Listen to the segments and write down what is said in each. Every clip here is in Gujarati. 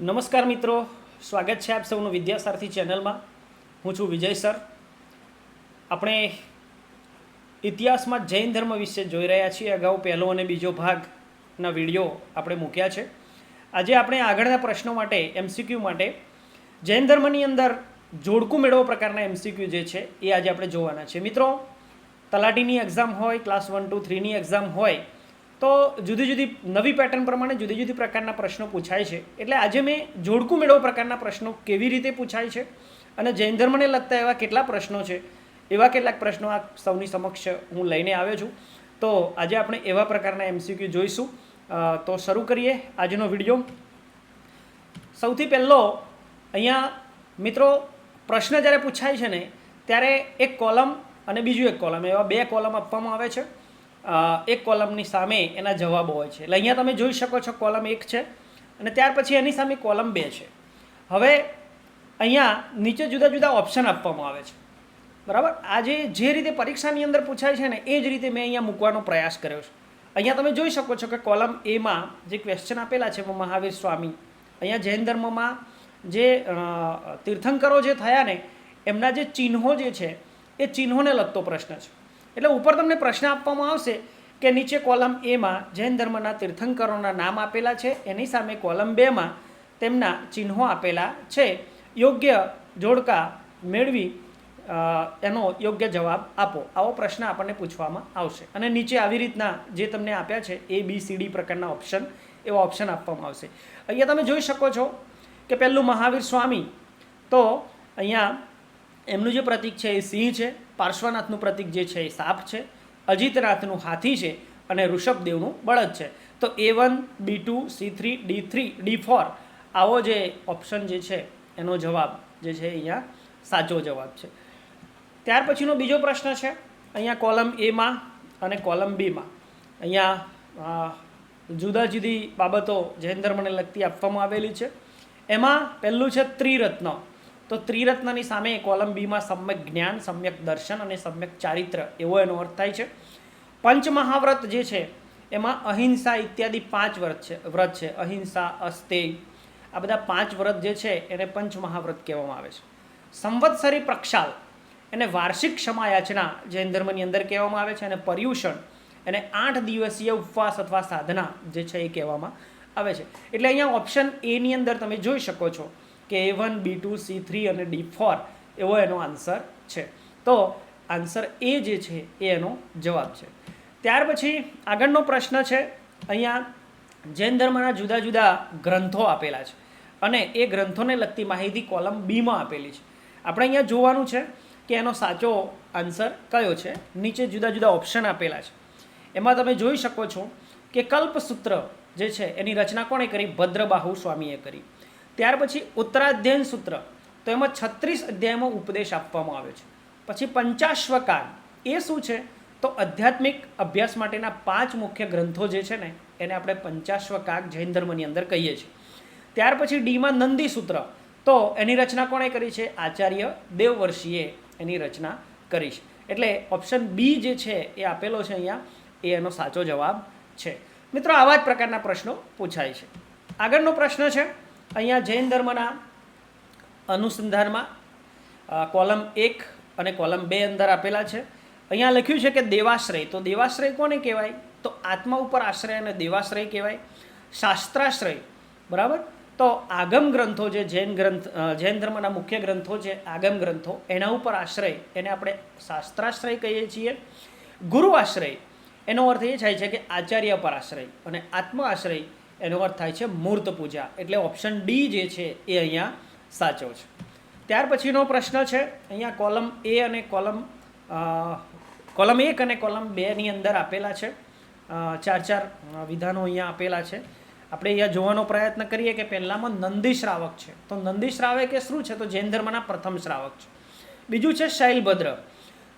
નમસ્કાર મિત્રો, સ્વાગત છે આપ સૌનું વિદ્યાસારથી ચેનલમાં. હું છું વિજય સર. આપણે ઇતિહાસમાં જૈન ધર્મ વિશે જોઈ રહ્યા છીએ. અગાઉ પહેલો અને બીજો ભાગના વીડિયો આપણે મૂક્યા છે. આજે આપણે આગળના પ્રશ્નો માટે એમસીક્યુ માટે, જૈન ધર્મની અંદર જોડકું મેળવો પ્રકારના એમસીક્યુ જે છે, એ આજે આપણે જોવાના છે. મિત્રો, તલાટીની એક્ઝામ હોય ક્લાસ વન ટુ થ્રીની એક્ઝામ હોય તો જુદી જુદી નવી પેટર્ન પ્રમાણે જુદી જુદી પ્રકારના પ્રશ્નો પૂછાય છે. એટલે આજે મેં જોડકું મેળવો પ્રકારના પ્રશ્નો કેવી રીતે પૂછાય છે અને જૈન ધર્મને લગતા એવા કેટલા પ્રશ્નો છે, એવા કેટલાક પ્રશ્નો આ સૌની સમક્ષ હું લઈને આવ્યો છું. તો આજે આપણે એવા પ્રકારના એમસીક્યુ જોઈશું. તો શરૂ કરીએ આજનો વીડિયો. સૌથી પહેલો, અહીંયા મિત્રો પ્રશ્ન જ્યારે પૂછાય છે ને, ત્યારે એક કોલમ અને બીજું એક કોલમ, એવા બે કોલમ આપવામાં આવે છે. એક કોલમની સામે એના જવાબો હોય છે. એટલે અહીંયા તમે જોઈ શકો છો કોલમ એક છે અને ત્યાર પછી એની સામે કોલમ બે છે. હવે અહીંયા નીચે જુદા જુદા ઓપ્શન આપવામાં આવે છે. બરાબર? આજે જે રીતે પરીક્ષાની અંદર પૂછાય છે ને, એ જ રીતે મેં અહીંયા મૂકવાનો પ્રયાસ કર્યો છે. અહીંયા તમે જોઈ શકો છો કે કોલમ એમાં જે ક્વેશ્ચન આપેલા છે, મહાવીર સ્વામી, અહીંયા જૈન ધર્મમાં જે તીર્થંકરો જે થયા ને, એમના જે ચિહ્નો જે છે, એ ચિહ્નોને લગતો પ્રશ્ન છે. એટલે ઉપર તમને પ્રશ્ન આપવામાં આવશે કે નીચે કોલમ એમાં જૈન ધર્મના તીર્થંકરોના નામ આપેલા છે, એની સામે કોલમ બેમાં તેમના ચિહ્નો આપેલા છે. યોગ્ય જોડકા મેળવી એનો યોગ્ય જવાબ આપો. આવો પ્રશ્ન આપણને પૂછવામાં આવશે. અને નીચે આવી રીતના જે તમને આપ્યા છે એ બી સી ડી પ્રકારના ઓપ્શન એવા ઓપ્શન આપવામાં આવશે. અહીંયા તમે જોઈ શકો છો કે પહેલું મહાવીર સ્વામી, તો અહીંયા એમનું જે પ્રતીક છે એ સિંહ છે. પાર્શ્વનાથનું પ્રતીક જે છે એ સાપ છે, અજીતનાથનું હાથી છે અને ઋષભદેવનું બળદ છે. તો A one B two C three D three D four આવો જે ઓપ્શન જે છે એનો જવાબ જે છે અહીંયા સાચો જવાબ છે. ત્યાર પછીનો બીજો પ્રશ્ન છે, અહીંયા કોલમ એમાં અને કોલમ બીમાં અહીંયા જુદા જુદી બાબતો જૈન ધર્મને લગતી આપવામાં આવેલી છે. એમાં પહેલું છે ત્રિરત્ન. તો ત્રિરત્નની સામે કોલમ બીમાં સમ્યક જ્ઞાન, સમ્યક દર્શન અને સમ્યક ચારિત્ર, એવો એનો અર્થ થાય છે. પંચમહાવ્રત જે છે, એમાં અહિંસા ઇત્યાદિ પાંચ વ્રત છે વ્રત છે. અહિંસા અસ્તેય આ બધા પાંચ વ્રત જે છે, એને પંચમહાવ્રત કહેવામાં આવે છે. સંવત્સરી પ્રક્ષાલ, એને વાર્ષિક ક્ષમાયાચના જૈન ધર્મની અંદર કહેવામાં આવે છે, અને પર્યુષણ, એને આઠ દિવસીય ઉપવાસ અથવા સાધના જે છે, એ કહેવામાં આવે છે. એટલે અહીંયા ઓપ્શન એની અંદર તમે જોઈ શકો છો. કે one B two C three અને ડી ફોર એવો એનો આન્સર છે. તો આન્સર એ જે છે એ એનો જવાબ છે. ત્યાર પછી આગળનો પ્રશ્ન છે, અહીંયા જૈન ધર્મના જુદા જુદા ગ્રંથો આપેલા છે અને એ ગ્રંથોને લગતી માહિતી કોલમ બીમાં આપેલી છે. આપણે અહીંયા જોવાનું છે કે એનો સાચો આન્સર કયો છે. નીચે જુદા જુદા ઓપ્શન આપેલા છે. એમાં તમે જોઈ શકો છો કે કલ્પસૂત્ર જે છે એની રચના કોણે કરી? ભદ્રબાહુ સ્વામીએ કરી. ત્યાર પછી ઉત્તરાધ્યયન સૂત્ર. તો એમાં છત્રીસ અધ્યાયમાં ઉપદેશ આપવામાં આવ્યો છે. પછી પંચાશ્વકાર એ શું છે? તો આધ્યાત્મિક અભ્યાસ માટેના પાંચ મુખ્ય ગ્રંથો જે છે ને, એને આપણે પંચાશ્વકાક જૈન ધર્મની અંદર કહીએ છીએ. ત્યાર પછી ડીમાં નંદી સૂત્ર. તો એની રચના કોણે કરી છે? આચાર્ય દેવવર્ષીએ એની રચના કરી છે. એટલે ઓપ્શન બી જે છે એ આપેલો છે અહીંયા, એ એનો સાચો જવાબ છે. મિત્રો, આવા જ પ્રકારના પ્રશ્નો પૂછાય છે. આગળનો પ્રશ્ન છે અહીંયા જૈન ધર્મના અનુસંધાનમાં કોલમ એક અને કોલમ બે અંદર આપેલા છે. અહીંયા લખ્યું છે કે દેવાશ્રય. તો દેવાશ્રય કોને કહેવાય? તો આત્મા ઉપર આશ્રય અને દેવાશ્રય કહેવાય. શાસ્ત્રાશ્રય. બરાબર? તો આગમ ગ્રંથો જે જૈન ગ્રંથ જૈન ધર્મના મુખ્ય ગ્રંથો છે, આગમ ગ્રંથો, એના ઉપર આશ્રય, એને આપણે શાસ્ત્રાશ્રય કહીએ છીએ. ગુરુ આશ્રય એનો અર્થ એ થાય છે કે આચાર્ય પર આશ્રય અને આત્મ આશ્રય એનો અર્થ થાય છે મૂર્ત પૂજા. એટલે ઓપ્શન ડી જે છે એ અહીંયા સાચો છે. ત્યાર પછીનો પ્રશ્ન છે, અહીંયા કોલમ એ અને કોલમ કોલમ એક અને કોલમ બેની અંદર આપેલા છે. ચાર ચાર વિધાનો અહીંયા આપેલા છે. આપણે અહીંયા જોવાનો પ્રયત્ન કરીએ કે પહેલામાં નંદી શ્રાવક છે. તો નંદી શ્રાવક એ શું છે? તો જૈન ધર્મના પ્રથમ શ્રાવક છે. બીજું છે શૈલભદ્ર.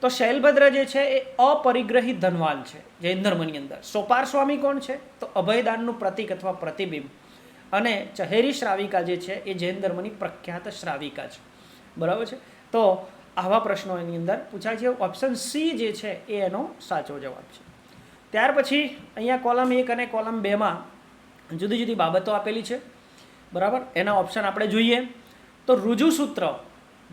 તો શૈલભદ્ર જે છે એ અપરિગ્રહી ધનવાન છે જૈન ધર્મની અંદર. સોપાર સ્વામી કોણ છે? તો અભયદાનનું પ્રતિક અથવા પ્રતિબિંબ. અને ચહેરી શ્રાવિકા જે છે એ જૈન ધર્મની પ્રખ્યાત શ્રાવિકા છે. બરાબર છે? તો આવા પ્રશ્નો એની અંદર પૂછાય છે. ઓપ્શન સી જે છે એ એનો સાચો જવાબ છે. ત્યાર પછી અહીંયા કોલમ એક અને કોલમ બેમાં જુદી જુદી બાબતો આપેલી છે. બરાબર? એના ઓપ્શન આપણે જોઈએ. તો ઋજુસૂત્ર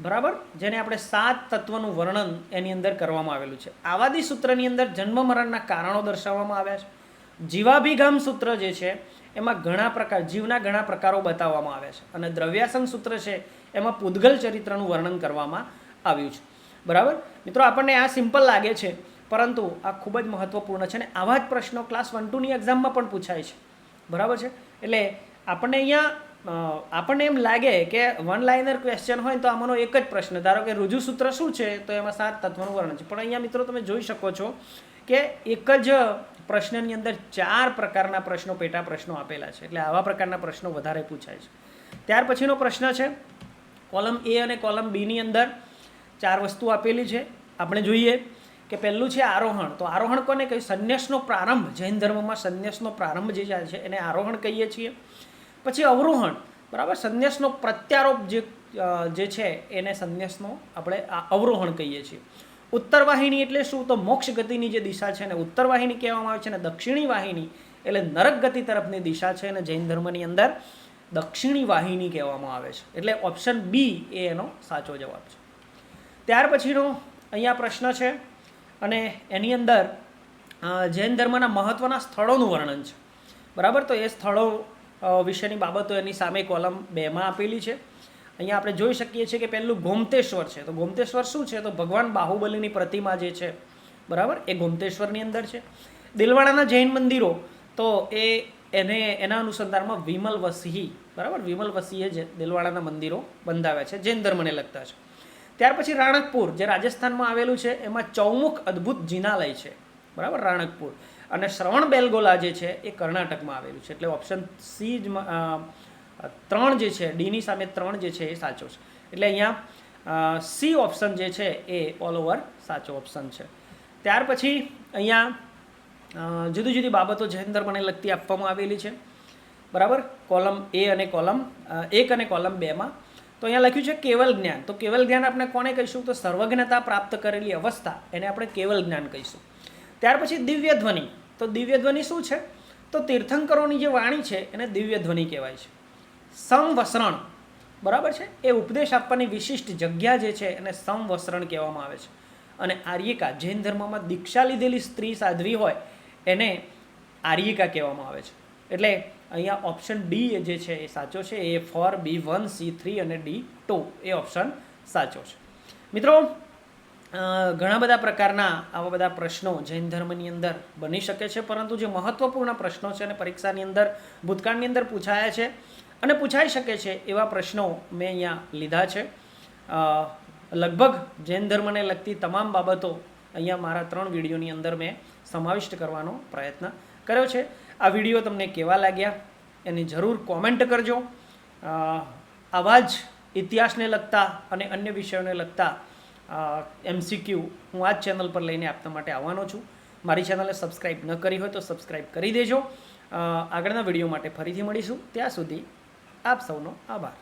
બરાબર? જેને આપણે સાત તત્વનું વર્ણન એની અંદર કરવામાં આવેલું છે. આવાદી સૂત્રની અંદર જન્મ મરણના કારણો દર્શાવવામાં આવ્યા છે. જીવાભિગામ સૂત્ર જે છે, એમાં ઘણા પ્રકાર, જીવના ઘણા પ્રકારો બતાવવામાં આવ્યા છે. અને દ્રવ્યાસન સૂત્ર છે, એમાં પૂદગલ ચરિત્રનું વર્ણન કરવામાં આવ્યું છે. બરાબર? મિત્રો, આપણને આ સિમ્પલ લાગે છે, પરંતુ આ ખૂબ જ મહત્વપૂર્ણ છે અને આવા જ પ્રશ્નો ક્લાસ વન ટુની એક્ઝામમાં પણ પૂછાય છે. બરાબર છે? એટલે આપણને અહીંયા આપણને એમ લાગે કે વન લાઇનર ક્વેશ્ચન હોય તો આમાંનો એક જ પ્રશ્ન. ધારો કે રુજુ સૂત્ર શું છે? તો એમાં સાત તત્વનું વર્ણન છે. પણ અહીંયા મિત્રો તમે જોઈ શકો છો કે એક જ પ્રશ્નની અંદર ચાર પ્રકારના પ્રશ્નો પેટા પ્રશ્નો આપેલા છે. એટલે આવા પ્રકારના પ્રશ્નો વધારે પૂછાય છે. ત્યાર પછીનો પ્રશ્ન છે, કોલમ એ અને કોલમ બીની અંદર ચાર વસ્તુ આપેલી છે. આપણે જોઈએ કે પહેલું છે આરોહણ. તો આરોહણ કોને કહ્યું સંન્યાસનો પ્રારંભ. જૈન ધર્મમાં સંન્યાસનો પ્રારંભ જે છે, એને આરોહણ કહીએ છીએ. પછી અવરોહણ. બરાબર? સંન્યાસનો પ્રત્યારોપ જે જે છે, એને સંન્યાસનો આપણે આ અવરોહણ કહીએ છીએ. ઉત્તર વાહિની એટલે શું? તો મોક્ષ ગતિની જે દિશા છે ને ઉત્તર વાહિની કહેવામાં આવે છે ને દક્ષિણી વાહિની એટલે નરક ગતિ તરફની દિશા છે અને જૈન ધર્મની અંદર દક્ષિણી વાહિની કહેવામાં આવે છે. એટલે ઓપ્શન બી એ એનો સાચો જવાબ છે. ત્યાર પછીનો અહીંયા પ્રશ્ન છે અને એની અંદર જૈન ધર્મના મહત્ત્વના સ્થળોનું વર્ણન છે. બરાબર? તો એ સ્થળો વિશેની બાબતો એની સામે કોલમ બેમાં આપેલી છે. અહીંયા આપણે જોઈ શકીએ છીએ કે પહેલું ગોમતેશ્વર છે. તો ગોમતેશ્વર શું છે? તો ભગવાન બાહુબલીની પ્રતિમા જે છે, બરાબર? એ ગોમતેશ્વરની અંદર છે. દિલવાડાના જૈન મંદિરો, તો એ એને, એના અનુસંધાનમાં વિમલ વસીહી બરાબર? વિમલ વસીએ જે દિલવાડાના મંદિરો બંધાવ્યા છે, જૈન ધર્મને લગતા છે. ત્યાર પછી રાણકપુર, જે રાજસ્થાનમાં આવેલું છે, એમાં ચૌમુખ અદ્ભુત જિનાલય છે, બરાબર? રાણકપુર. અને શ્રવણ બેલગોલા જે છે એ કર્ણાટકમાં આવેલું છે. એટલે ઓપ્શન સી જ ત્રણ જે છે ડીની સામે ત્રણ જે છે એ સાચો છે. એટલે અહીંયા સી ઓપ્શન જે છે એ ઓલ ઓવર સાચો ઓપ્શન છે. ત્યાર પછી અહીંયા જુદી જુદી બાબતો જૈન ધર્મને લગતી આપવામાં આવેલી છે. બરાબર? કોલમ એ અને કોલમ એક અને કોલમ બેમાં તો અહીંયા લખ્યું છે કેવલ જ્ઞાન. તો કેવલ જ્ઞાન આપણે કોને કહીશું? તો સર્વજ્ઞતા પ્રાપ્ત કરેલી અવસ્થા. એને આપણે કેવલ જ્ઞાન કહીશું. ત્યાર પછી દિવ્ય ધ્વનિ. તો દિવ્ય ધ્વનિ શું છે? તો તીર્થંકરોની જે વાણી છે, એને દિવ્ય ધ્વનિ કહેવાય છે. સમવસરણ બરાબર છે? એ ઉપદેશ આપવાની વિશિષ્ટ જગ્યા જે છે, એને સમવસરણ કહેવામાં આવે છે. અને આર્યિકા, જૈન ધર્મમાં દીક્ષા લીધેલી સ્ત્રી સાધ્વી હોય, એને આર્યિકા કહેવામાં આવે છે. એટલે અહીંયા ઓપ્શન ડી જે છે, એ સાચો છે. A four B one C three અને ડી ટુ એ ઓપ્શન સાચો છે. મિત્રો ઘણા બધા પ્રકારના આવા બધા પ્રશ્નો જૈન ધર્મની અંદર બની શકે છે, પરંતુ જે મહત્વપૂર્ણ પ્રશ્નો છે અને પરીક્ષાની અંદર, ભૂતકાળની અંદર પૂછાયા છે અને પૂછાઈ શકે છે એવા પ્રશ્નો મેં અહીંયા લીધા છે. લગભગ જૈન ધર્મને લગતી તમામ બાબતો અહીંયા મારા ત્રણ વિડીયોની અંદર મેં સમાવિષ્ટ કરવાનો પ્રયત્ન કર્યો છે. આ વીડિયો તમને કેવા લાગ્યા એની જરૂર કોમેન્ટ કરજો. આવા જ ઇતિહાસને લગતા અને અન્ય વિષયોને લગતા એમસીક્યુ હું આ જ ચેનલ પર લઈને આપતા માટે આવવાનો છું. મારી ચેનલને સબસ્ક્રાઈબ ન કરી હોય તો સબસ્ક્રાઈબ કરી દેજો. આગળના વીડિયો માટે ફરીથી મળીશું. ત્યાં સુધી આપ સૌનો આભાર.